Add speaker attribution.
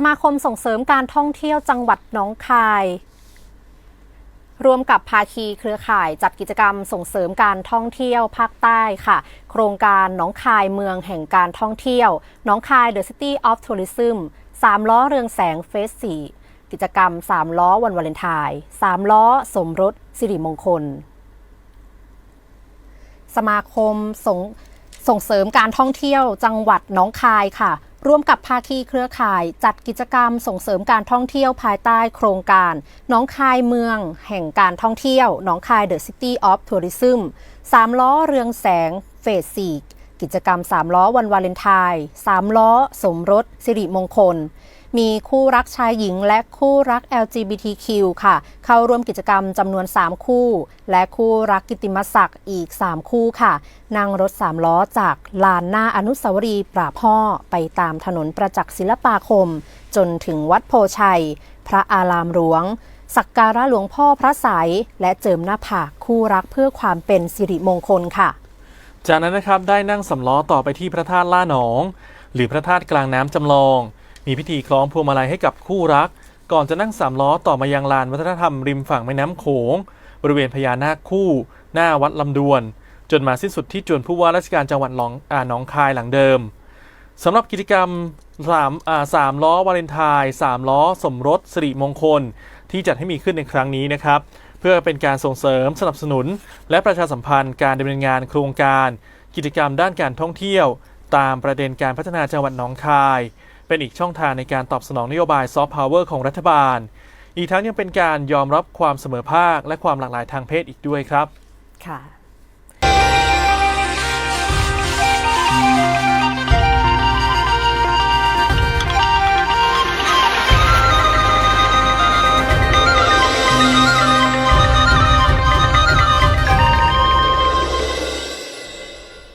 Speaker 1: สมาคมส่งเสริมการท่องเที่ยวจังหวัดหนองคาย ร่วมกับภาคีเครือข่ายจัดกิจกรรมส่งเสริมการท่องเที่ยวภาคใต้ค่ะ โครงการหนองคายเมืองแห่งการท่องเที่ยวหนองคาย The City of Tourism สามล้อเรืองแสงเฟสสี่กิจกรรม 3 ล้อวันวาเลนไทน์3ล้อสมรสสิริมงคล สมาคมส่งส่งเสริมการท่องเที่ยวจังหวัดหนองคายค่ะ ร่วมกับภาคีเครือข่ายจัดกิจกรรมส่งเสริมการท่องเที่ยวภายใต้โครงการหนองคายเมือง แห่งการท่องเที่ยวหนองคายเดลซิตี้ออฟทัวริซึมสามล้อเรืองแสง เฟสสี่กิจกรรม 3 ล้อวันวาเลนไทน์3ล้อ สมรส สิริมงคล มีคู่รักชายหญิงและคู่รัก LGBTQ ค่ะ เข้าร่วมกิจกรรมจำนวน 3 คู่ และคู่รักกิติมศักดิ์อีก 3 คู่ค่ะ นั่งรถ 3 ล้อจากลานหน้าอนุสาวรีย์ปราพ่อไปตามถนนประจักษ์ศิลปาคม จนถึงวัดโพชัย พระอารามหลวงสักการะหลวงพ่อพระใสยและเจิมหน้าผากคู่รักเพื่อความเป็นสิริมงคลค่ะ
Speaker 2: จากนั้นนะครับได้นั่งสำล้อต่อไปที่พระธาตุล่าหนอง หรือพระธาตุกลางน้ำจำลอง มีพิธีคล้องพวงมาลัยให้กับคู่รัก ก่อนจะนั่งสามล้อต่อมายังลานวัฒนธรรมริมฝั่งแม่น้ำโขง บริเวณพญานาคคู่ หน้าวัดลำดวน จนมาสิ้นสุดที่จวนผู้ว่าราชการจังหวัดหนองอาหนองคายหลังเดิมสำหรับกิจกรรมสามสามล้อวาเลนไทน์สามล้อสมรสสิริมงคล ที่จัดให้มีขึ้นในครั้งนี้นะครับ เพื่อเป็นการส่งเสริมสนับสนุน และประชาสัมพันธ์การดำเนินงานโครงการ กิจกรรมด้านการท่องเที่ยว ตามประเด็นการพัฒนาจังหวัดหนองคาย เป็นอีกช่องทางในการตอบสนองนโยบายซอฟต์พาวเวอร์ของรัฐบาล อีกทั้งยังเป็นการยอมรับความเสมอภาคและความหลากหลายทางเพศอีกด้วยครับ
Speaker 1: ค่ะ